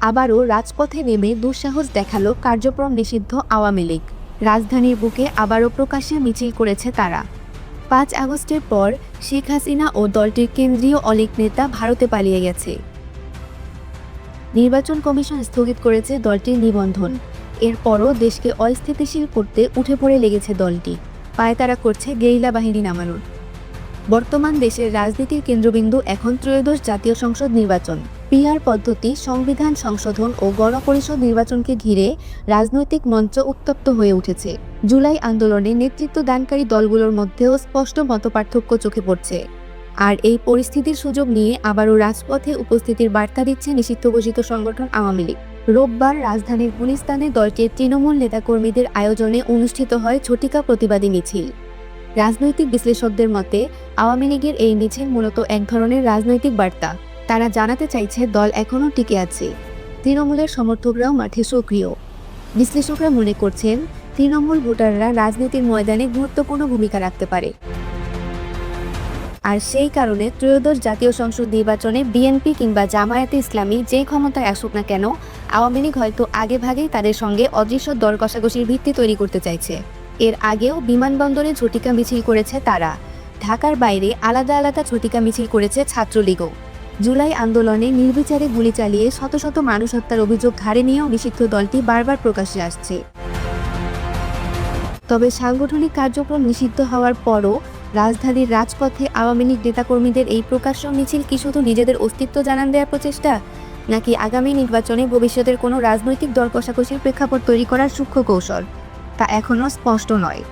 আবারও রাজপথে নেমে দুঃসাহস দেখাল কার্যক্রম নিষিদ্ধ আওয়ামী লীগ। রাজধানীর বুকে আবারও প্রকাশ্যে মিছিল করেছে তারা। পাঁচ আগস্টের পর শেখ হাসিনা ও দলটির কেন্দ্রীয় অনেক নেতা ভারতে পালিয়ে গেছে। নির্বাচন কমিশন স্থগিত করেছে দলটির নিবন্ধন। এরপরও দেশকে অস্থিতিশীল করতে উঠে পড়ে লেগেছে দলটি। পায়তারা করছে গেরিলা বাহিনী নামানোর। বর্তমান দেশের রাজনীতির কেন্দ্রবিন্দু এখন ত্রয়োদশ জাতীয় সংসদ নির্বাচন। পিআর পদ্ধতি, সংবিধান সংশোধন ও গণপরিষদ নির্বাচনকে ঘিরে রাজনৈতিক মঞ্চ উত্তপ্ত হয়ে উঠেছে। জুলাই আন্দোলনে নেতৃত্ব দানকারী দলগুলোর মধ্যেও স্পষ্ট মতপার্থক্য চোখে পড়ছে। আর এই পরিস্থিতির সুযোগ নিয়ে আবারও রাজপথে উপস্থিতির বার্তা দিচ্ছে নিষিদ্ধ ঘোষিত সংগঠন আওয়ামী লীগ। রোববার রাজধানীর গুলিস্তানে দলটির তৃণমূল নেতাকর্মীদের আয়োজনে অনুষ্ঠিত হয় ঝটিকা প্রতিবাদী মিছিল। রাজনৈতিক বিশ্লেষকদের মতে, আওয়ামী লীগের এই মিছিল মূলত এক ধরনের রাজনৈতিক বার্তা। তারা জানাতে চাইছে দল এখনও টিকে আছে। তৃণমূলের সমর্থকরাও মাঠে সক্রিয়। বিশ্লেষকরা মনে করছেন, তৃণমূল ভোটাররা রাজনীতির ময়দানে গুরুত্বপূর্ণ ভূমিকা রাখতে পারে। আর সেই কারণে ত্রয়োদশ জাতীয় সংসদ নির্বাচনে বিএনপি কিংবা জামায়াতে ইসলামী যে ক্ষমতায় আসুক না কেন, আওয়ামী লীগ হয়তো আগে ভাগেই তাদের সঙ্গে অদৃশ্য দর কষাকষির ভিত্তি তৈরি করতে চাইছে। এর আগেও বিমানবন্দরে ঝটিকা মিছিল করেছে তারা। ঢাকার বাইরে আলাদা আলাদা ঝটিকা মিছিল করেছে ছাত্রলীগও। জুলাই আন্দোলনে নির্বিচারে গুলি চালিয়ে শত শত মানুষ হত্যার অভিযোগ ঘাড়ে নিয়েও নিষিদ্ধ দলটি বারবার প্রকাশ্যে আসছে। তবে সাংগঠনিক কার্যক্রম নিষিদ্ধ হওয়ার পরও রাজধানীর রাজপথে আওয়ামী লীগ নেতাকর্মীদের এই প্রকাশ্য মিছিল কি শুধু নিজেদের অস্তিত্ব জানান দেওয়ার প্রচেষ্টা, নাকি আগামী নির্বাচনে ভবিষ্যতের কোনো রাজনৈতিক দর কষাকষির প্রেক্ষাপট তৈরি করার সূক্ষ্ম কৌশল, তা এখনও স্পষ্ট নয়।